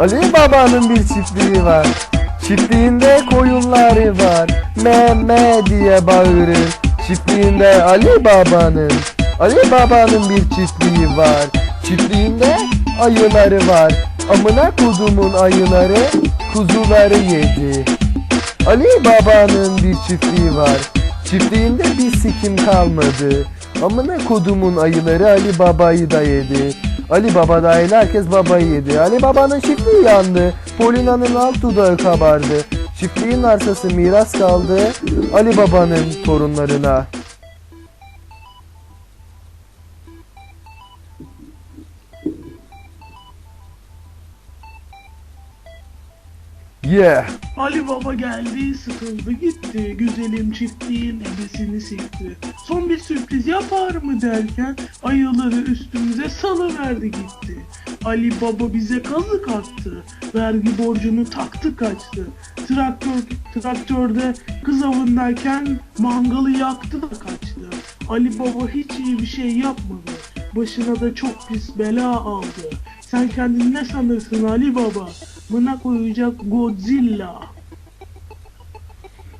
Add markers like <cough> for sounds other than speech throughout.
Ali Baba'nın bir çiftliği var. Çiftliğinde koyunları var. Meme diye bağırır. Çiftliğinde Ali Baba'nın Ali Baba'nın bir çiftliği var. Çiftliğinde ayıları var. Amına kudumun ayıları kuzuları yedi. Ali Baba'nın bir çiftliği var. Çiftliğinde bir sikim kalmadı. Amına kodumun ayıları Ali Baba'yı da yedi. Ali Baba dahil herkes babayı yedi. Ali Baba'nın çiftliği yandı. Polina'nın alt dudağı kabardı. Çiftliğin arsası miras kaldı. Ali Baba'nın torunlarına. Yeah. Ali Baba geldi, sıkıldı gitti. Güzelim çiftliğin ebesini sikti. Son bir sürpriz yapar mı derken ayıları üstümüze salıverdi gitti. Ali Baba bize kazık attı. Vergi borcunu taktı kaçtı. Traktör, traktörde kız avındayken mangalı yaktı da kaçtı. Ali Baba hiç iyi bir şey yapmadı. Başına da çok pis bela aldı. Sen kendini ne sanırsın Ali Baba? Buna koyacak Godzilla.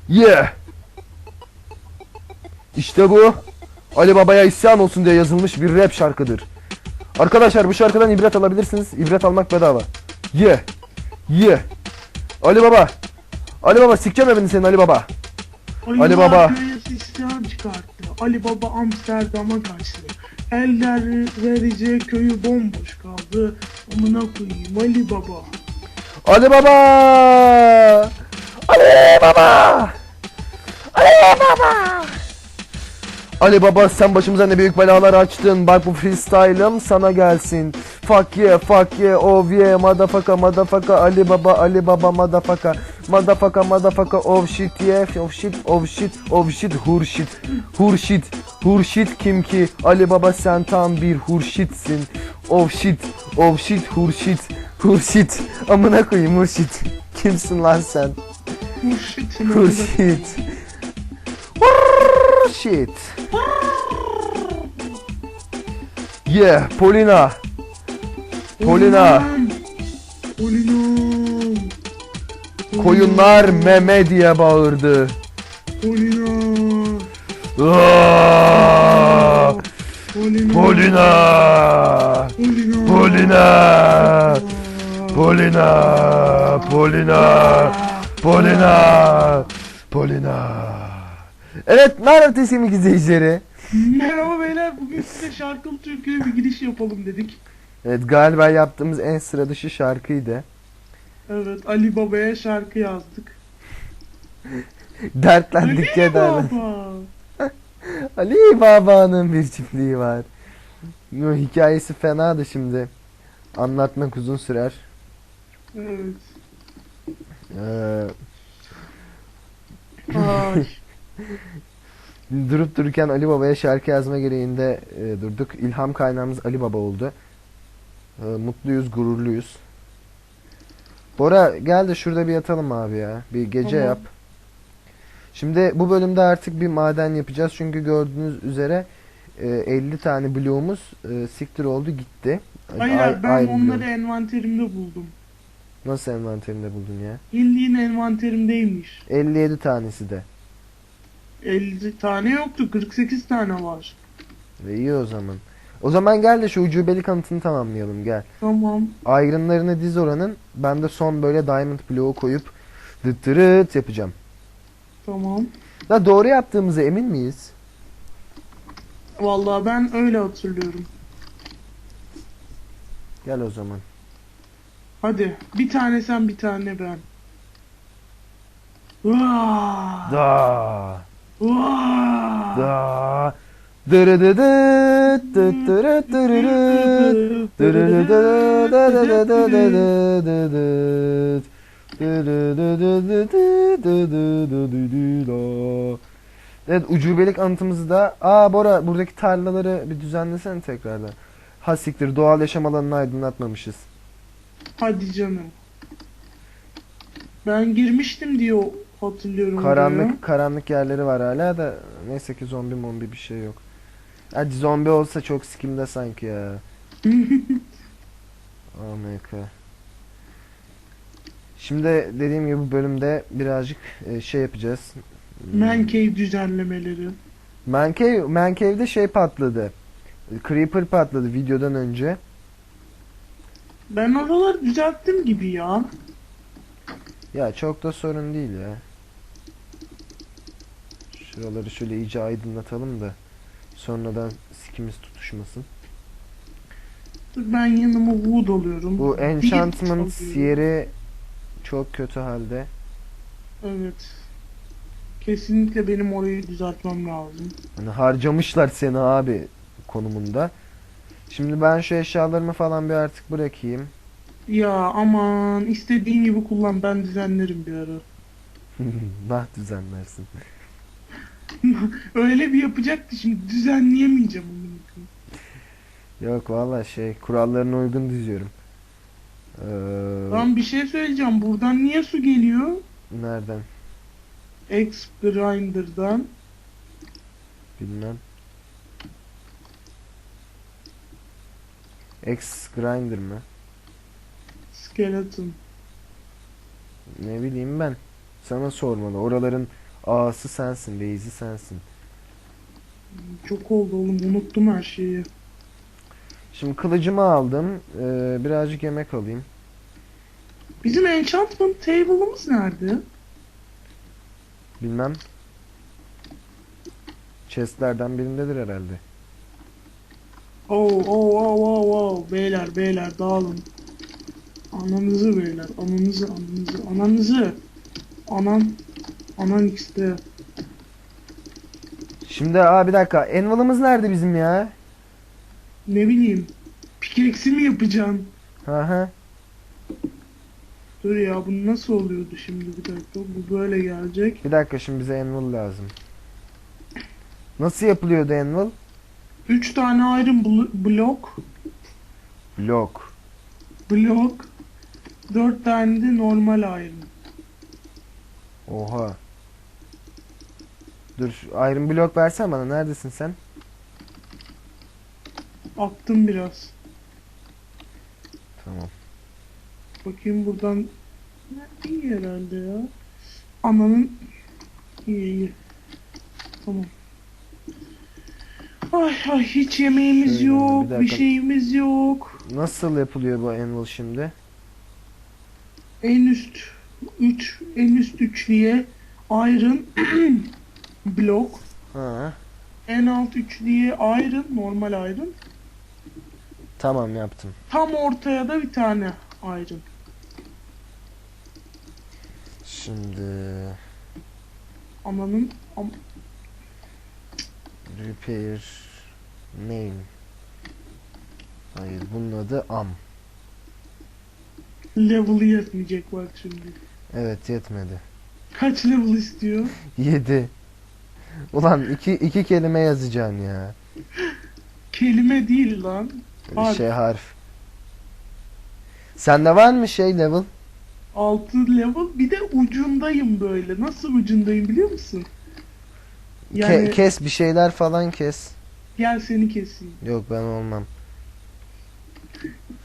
Yeah. İşte bu Ali Baba'ya isyan olsun diye yazılmış bir rap şarkıdır. Arkadaşlar bu şarkıdan ibret alabilirsiniz. İbret almak bedava. Yeah. Yeah. Ali Baba. Ali Baba sikeceğim evini senin Ali Baba. Ali Ayılar Baba. isyan çıkarttı. Ali Baba Amsterdam'a kaçtı. Eller verecek köyü bomboş kaldı. Amına koyayım Ali Baba. Ali Baba. Ali Baba. Ali Baba. Ali Baba sen başımıza ne büyük belalar açtın. Bak bu freestyle'ım sana gelsin. Fuck yeah, fuck yeah, oh yeah, motherfucker, motherfucker, Ali Baba, Ali Baba, motherfucker, motherfucker, motherfucker, oh shit yeah, oh shit, oh shit, oh shit, hurşit, hurşit, hurşit kim ki? Ali Baba sen tam bir hurşitsin. Oh shit, oh shit, hurşit, hurşit, amına koyayım hurşit. Kimsin lan sen? Hurşit. Hurşit. Yeah, Polina. Polina. Polinam. Koyunlar meme diye bağırdı. Polina. Aa, Polina. Polina. Polina. Polina. Polina. Polina. Polina. Evet, merhaba sevgili izleyicileri. Merhaba beyler. Bugün size şarkılı Türkiye'ye bir giriş yapalım dedik. Evet, galiba yaptığımız en sıra dışı şarkıydı. Evet Ali Baba'ya şarkı yazdık. Dertlendik ya dertlendik. Baba. <laughs> Ali Baba'nın bir çiftliği var. Hikayesi fenadı şimdi. Anlatmak uzun sürer. Evet. Ee, Ay. durup dururken Ali Baba'ya şarkı yazma gereğinde e, durduk. İlham kaynağımız Ali Baba oldu. Ee, mutluyuz, gururluyuz. Bora gel de şurada bir yatalım abi ya. Bir gece Tamam. yap. Şimdi bu bölümde artık bir maden yapacağız. Çünkü gördüğünüz üzere e, 50 tane bloğumuz e, siktir oldu gitti. Hayır Ay- ben aynı onları blok. envanterimde buldum. Nasıl envanterinde buldun ya? Bildiğin envanterimdeymiş. 57 tanesi de. 50 tane yoktu 48 tane var. Ve iyi o zaman. O zaman gel de şu ucubeli kanıtını tamamlayalım gel. Tamam. Ayrınlarını diz oranın. Ben de son böyle diamond bloğu koyup dıttırıt yapacağım. Tamam. Da doğru yaptığımıza emin miyiz? Vallahi ben öyle hatırlıyorum. Gel o zaman. Hadi bir tane sen bir tane ben. Vaa. Da. Vaa. Da. Evet ucubelik anıtımızı da aa Bora buradaki tarlaları bir düzenlesene tekrardan. Ha siktir doğal yaşam alanını aydınlatmamışız. Hadi canım. Ben girmiştim diye hatırlıyorum. Karanlık karanlık yerleri var hala da neyse ki zombi mombi bir şey yok. Hadi zombi olsa çok sikimde sanki ya. <laughs> Amerika. Şimdi dediğim gibi bu bölümde birazcık e, şey yapacağız. Man cave düzenlemeleri. Man Cave, Man Cave'de şey patladı. Creeper patladı videodan önce. Ben oraları düzelttim gibi ya. Ya çok da sorun değil ya. Şuraları şöyle iyice aydınlatalım da sonradan sikimiz tutuşmasın. Dur ben yanıma wood alıyorum. Bu enchantment yeri çok kötü halde. Evet. Kesinlikle benim orayı düzeltmem lazım. Hani harcamışlar seni abi konumunda. Şimdi ben şu eşyalarımı falan bir artık bırakayım. Ya aman istediğin gibi kullan ben düzenlerim bir ara. <laughs> nah düzenlersin. <laughs> Öyle bir yapacaktı şimdi düzenleyemeyeceğim onu. Yok valla şey kurallarına uygun diziyorum. Ee, Ben bir şey söyleyeceğim. Buradan niye su geliyor? nereden? X Grinder'dan. Bilmem. X Grinder mı? Skeleton. Ne bileyim ben. Sana sormalı. Oraların ağası sensin, reisi sensin. Çok oldu oğlum unuttum her şeyi. Şimdi kılıcımı aldım. Ee, birazcık yemek alayım. Bizim enchantment table'ımız nerede? Bilmem. Chestlerden birindedir herhalde. Oo oo oo oo oo beyler beyler dağılın. Ananızı beyler ananızı ananızı ananızı. Anan anan x'te. Şimdi aa bir dakika. Anvil'ımız nerede bizim ya? Ne bileyim. Pickaxe mi yapacaksın? Hı hı. Dur ya bu nasıl oluyordu şimdi bir dakika. Bu böyle gelecek. Bir dakika şimdi bize Anvil lazım. Nasıl yapılıyordu Anvil? 3 tane blo- blok. Blok. Blok. 4 tane de normal iron. Oha. Dur Iron Block versen bana. Neredesin sen? Attım biraz. Tamam. Bakayım buradan. İyi herhalde ya. Ananın iyi iyi. Tamam. Ay ay hiç yemeğimiz Şöyle, yok, bir bir, dakika. şeyimiz yok. Nasıl yapılıyor bu Anvil şimdi? En üst 3 en üst üçlüye iron <clears throat> blok. Ha. En alt üçlüye iron normal iron. Tamam yaptım. Tam ortaya da bir tane iron. Şimdi Ananın am- repair name. Hayır bunun adı am. level'ı yetmeyecek bak şimdi. Evet yetmedi. Kaç level istiyor? <laughs> 7. Ulan iki, iki kelime yazacaksın ya. Kelime değil lan. Harf. Şey harf. Sende var mı şey level? 6 level bir de ucundayım böyle. Nasıl ucundayım biliyor musun? Ke- Yani kes bir şeyler falan kes. gel seni keseyim. Yok ben olmam.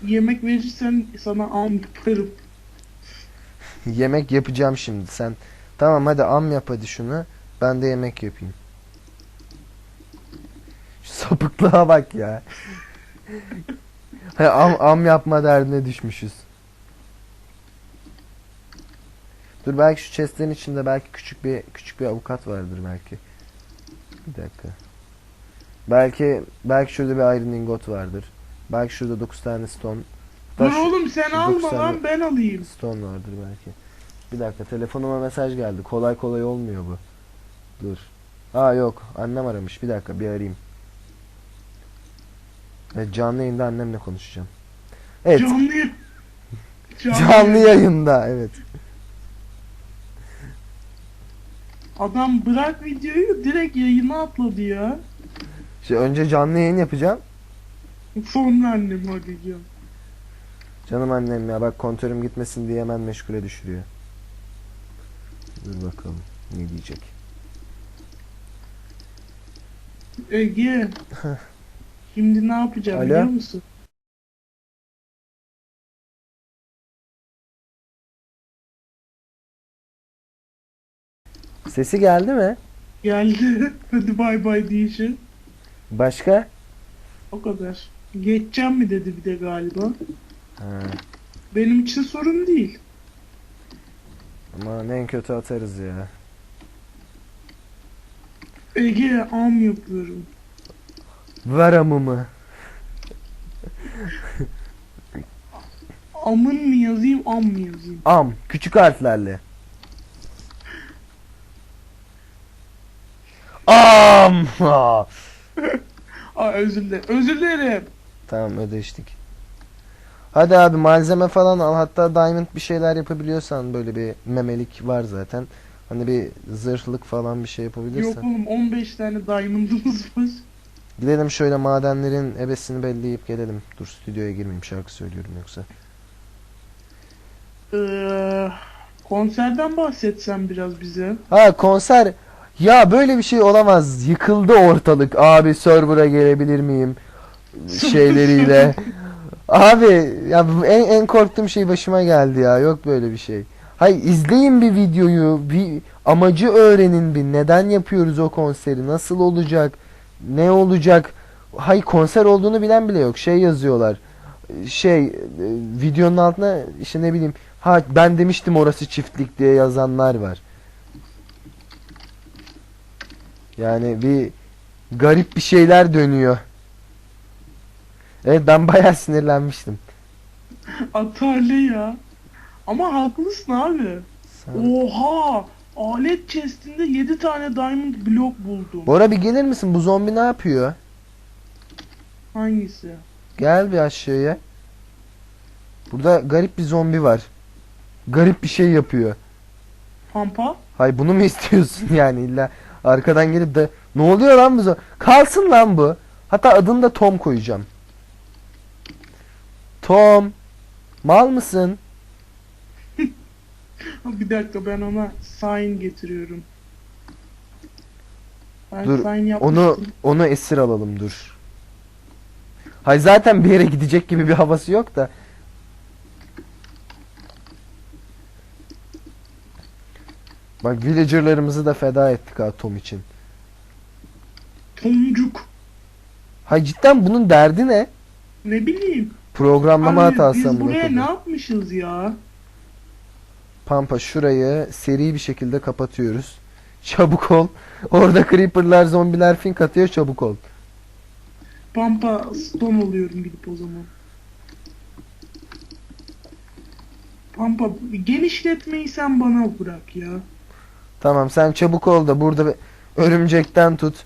Yemek verirsen sana am yaparım. Yemek yapacağım şimdi. Sen tamam hadi am yap hadi şunu. Ben de yemek yapayım. Şu sapıklığa bak ya. Hay, am, am yapma derdine düşmüşüz. Dur belki şu chestlerin içinde belki küçük bir küçük bir avukat vardır belki. Bir dakika. Belki belki şurada bir iron ingot vardır. Belki şurada 9 tane stone. Dur Taş- oğlum sen alma lan ben alayım. Stone vardır belki. Bir dakika telefonuma mesaj geldi. Kolay kolay olmuyor bu. Dur. Aa yok. Annem aramış. Bir dakika bir arayayım. Evet, canlı yayında annemle konuşacağım. Evet. Canlı <laughs> Canlı, yayında evet. Adam bırak videoyu direkt yayına atladı ya. Şey, önce canlı yayın yapacağım. Sonra annemi arayacağım. Canım annem ya bak kontörüm gitmesin diye hemen meşgule düşürüyor. Dur bakalım ne diyecek. Ege. Şimdi ne yapacağım Alo? biliyor musun? Sesi geldi mi? Geldi. <laughs> Hadi bay bay diyişi. Başka? O kadar. Geçeceğim mi dedi bir de galiba. Ha, Benim için sorun değil. aman en kötü atarız ya. Ege am yapıyorum. Ver amımı. Amın mı yazayım am mı yazayım? Am. Küçük harflerle. Am. <laughs> Ha. Aa özür dilerim. Özür dilerim. Tamam ödeştik. Hadi abi malzeme falan al. Hatta diamond bir şeyler yapabiliyorsan böyle bir memelik var zaten. Hani bir zırhlık falan bir şey Yok yapabilirsen. oğlum 15 tane diamond'ımız var. Gidelim şöyle madenlerin ebesini belleyip gelelim. Dur stüdyoya girmeyeyim şarkı söylüyorum yoksa. Ee, konserden bahsetsen biraz bize. Ha konser. Ya böyle bir şey olamaz. Yıkıldı ortalık. Abi server'a gelebilir miyim? Şeyleriyle. <laughs> Abi ya en, en korktuğum şey başıma geldi ya. Yok böyle bir şey. Hay izleyin bir videoyu. Bir amacı öğrenin bir. Neden yapıyoruz o konseri? Nasıl olacak? Ne olacak? Hay konser olduğunu bilen bile yok. Şey yazıyorlar. Şey e, videonun altına işte ne bileyim ha ben demiştim orası çiftlik diye yazanlar var. Yani bir garip bir şeyler dönüyor. Evet ben bayağı sinirlenmiştim. <laughs> Atarlı ya. Ama haklısın abi. Sen- Oha! Alet chestinde 7 tane diamond blok buldum. Bora bir gelir misin? Bu zombi ne yapıyor? Hangisi? Gel bir aşağıya. Burada garip bir zombi var. Garip bir şey yapıyor. Pampa? Hay bunu mu <laughs> istiyorsun yani illa arkadan gelip de ne oluyor lan bu Kalsın lan bu. Hatta adını da Tom koyacağım. Tom. Mal mısın? <laughs> Bir dakika ben ona sign getiriyorum. Ben Dur, sign. Onu onu esir alalım dur. Hay zaten bir yere gidecek gibi bir havası yok da. Bak villagerlarımızı da feda ettik ha Tom için. Tomcuk. Hay cidden bunun derdi ne? Ne bileyim. Programlama Abi hatası biz buraya ne yapmışız ya? Pampa şurayı seri bir şekilde kapatıyoruz. <laughs> Çabuk ol. Orada creeperlar, zombiler fink atıyor çabuk ol. Pampa stone oluyorum gidip o zaman. Pampa genişletmeyi sen bana bırak ya. Tamam sen çabuk ol da burada örümcekten tut.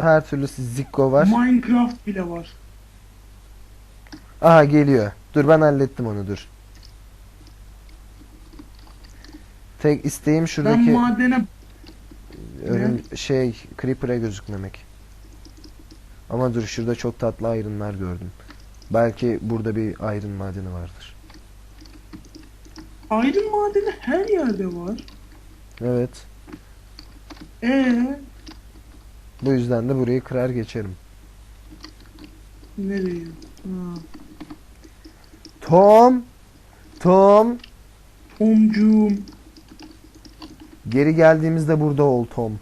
Her türlü zikko var. Minecraft bile var. Aha geliyor. Dur ben hallettim onu dur. Tek isteğim şuradaki Ben madene örüm şey creeper'a gözükmemek. Ama dur şurada çok tatlı ayrınlar gördüm. Belki burada bir ayrın madeni vardır. ayrım madeni her yerde var. Evet. Ee Bu yüzden de burayı kırar geçerim. nereye? Ha. Tom. Tom. Tomcuğum. Geri geldiğimizde burada ol Tom.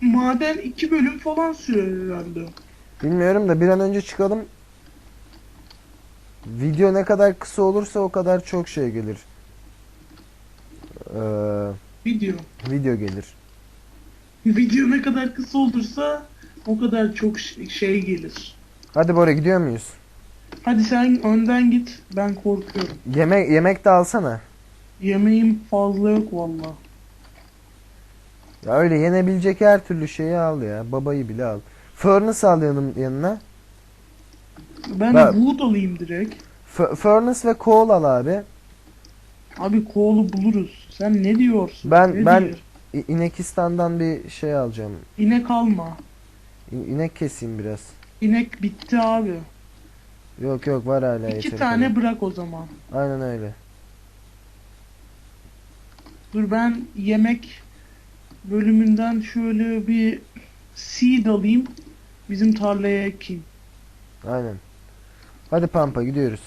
Maden iki bölüm falan sürüyor herhalde. Bilmiyorum da bir an önce çıkalım. Video ne kadar kısa olursa o kadar çok şey gelir. Ee, Video. video gelir. Video ne kadar kısa olursa o kadar çok şey gelir. Hadi Bora gidiyor muyuz? Hadi sen önden git. Ben korkuyorum. Yemek yemek de alsana. Yemeğim fazla yok valla. Ya öyle yenebilecek her türlü şeyi al ya. Babayı bile al. Furnace al yanım, yanına. Ben Ben- wood alayım direkt. F- furnace ve coal al abi. Abi koğulu buluruz. Sen ne diyorsun? Ben- Ne ben- diyor? İnekistan'dan bir şey alacağım. İnek alma. İ- İnek keseyim biraz. İnek bitti abi. Yok yok var hala İki tane kadar. bırak o zaman. Aynen öyle. Dur ben yemek bölümünden şöyle bir seed alayım. Bizim tarlaya ekeyim. Aynen. Hadi Pampa gidiyoruz.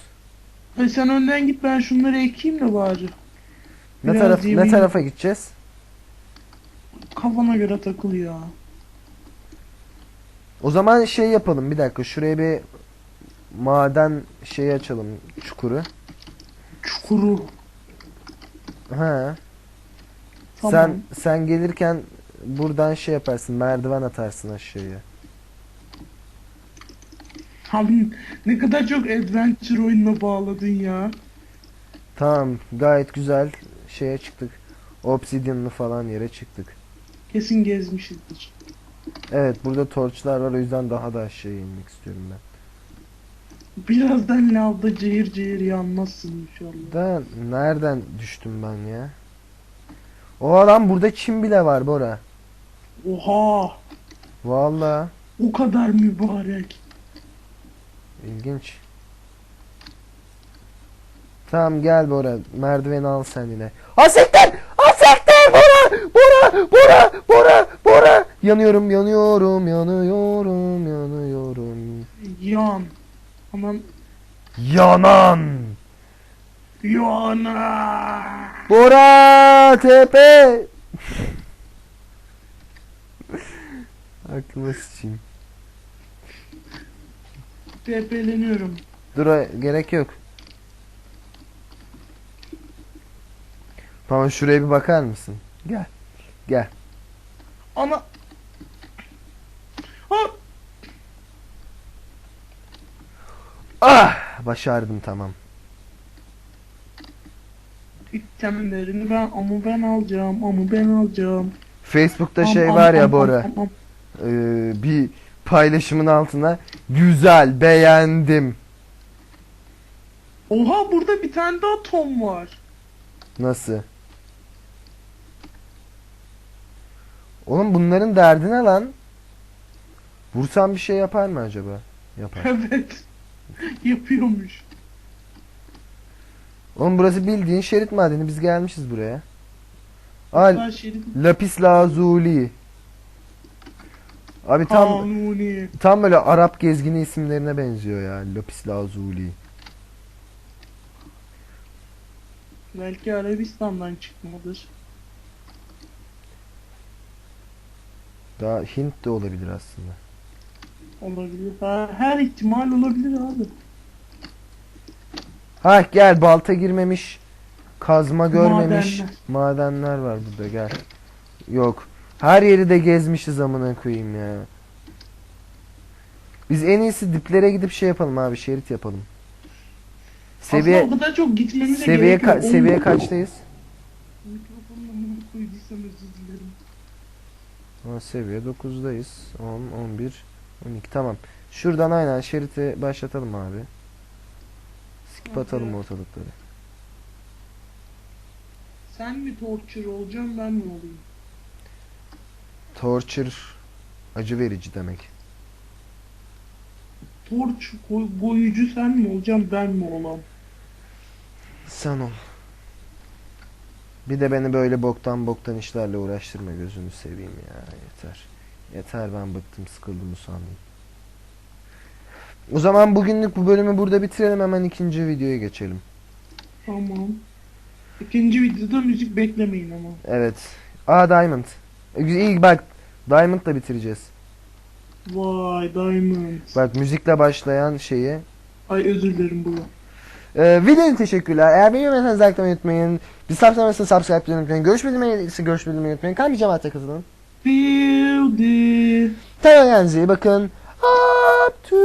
Hadi sen önden git ben şunları ekeyim de bari. Ne Biraz taraf ne yemeği- tarafa gideceğiz? Kafana göre takıl ya. O zaman şey yapalım bir dakika şuraya bir maden şeyi açalım çukuru. Çukuru. Ha. Tamam. Sen sen gelirken buradan şey yaparsın merdiven atarsın aşağıya. Abi ne kadar çok adventure oyununa bağladın ya. Tamam gayet güzel şeye çıktık. Obsidian'lı falan yere çıktık. Kesin gezmişizdir. Evet burada torçlar var o yüzden daha da aşağıya inmek istiyorum ben. Birazdan lavda cayır cayır yanmazsın inşallah. Da nereden düştüm ben ya? O adam burada çim bile var Bora. Oha! Vallahi O kadar mübarek. İlginç. Tamam gel Bora merdiveni al sen yine. Asekten! Asekten Bora! Bora! Bora! Bora! Bora! Yanıyorum yanıyorum yanıyorum yanıyorum. Yan. Aman Yanan! yana. Bora tepe. <laughs> Aklıma sıçayım. Tepeleniyorum. Dur gerek yok. Tamam şuraya bir bakar mısın? Gel. Gel. Ana. Ha! Ah! Başardım tamam. İtemlerini ben ama ben alacağım ama ben alacağım. Facebook'ta Am, şey am, var ya am, Bora. am, am. Ee, bir paylaşımın altına güzel beğendim. Oha burada bir tane daha Tom var. Nasıl? Oğlum bunların derdi ne lan? Vursam bir şey yapar mı acaba? Yapar. Evet. <laughs> Yapıyormuş. Oğlum burası bildiğin şerit madeni. Biz gelmişiz buraya. Al lapis lazuli. Abi tam kanuni. tam böyle Arap gezgini isimlerine benziyor ya. Lapis lazuli. Belki Arabistan'dan çıkmadır. Daha Hint de olabilir aslında. Olabilir. Her, her ihtimal olabilir abi. Ha gel balta girmemiş. Kazma görmemiş. Madenler. Madenler var burada gel. Yok. Her yeri de gezmişiz amına koyayım ya. Biz en iyisi diplere gidip şey yapalım abi şerit yapalım. Seviye Aslında o kadar çok gitmemize seviye gerek yok. ka- seviye Onu- kaçtayız? Mikrofonla bunu koyduysam özür dilerim. Ha, seviye 9'dayız. 10, 11, 12 tamam. Şuradan aynen şeriti başlatalım abi. Skip atalım Evet. ortalıkları. Sen mi torture olacaksın ben mi olayım? Torture acı verici demek. Torch koy- boyucu sen mi olacaksın ben mi olam? Sen ol. Bir de beni böyle boktan boktan işlerle uğraştırma gözünü seveyim ya yeter. Yeter ben bıktım sıkıldım usandım. O zaman bugünlük bu bölümü burada bitirelim hemen ikinci videoya geçelim. Tamam. İkinci videoda müzik beklemeyin ama. Evet. Aa Diamond. E, iyi bak Diamond'la bitireceğiz. Vay Diamond. Bak müzikle başlayan şeyi. Ay özür dilerim bu. Ee, videoya teşekkürler. Eğer beğeniyorsanız likelamayı unutmayın. Bir subscribe'ı subscribe'ı unutmayın. Görüşmediğimi görüşmediğimi unutmayın. Kan bir cemaate katılın. Build it. Tamam kendinize bakın. Up to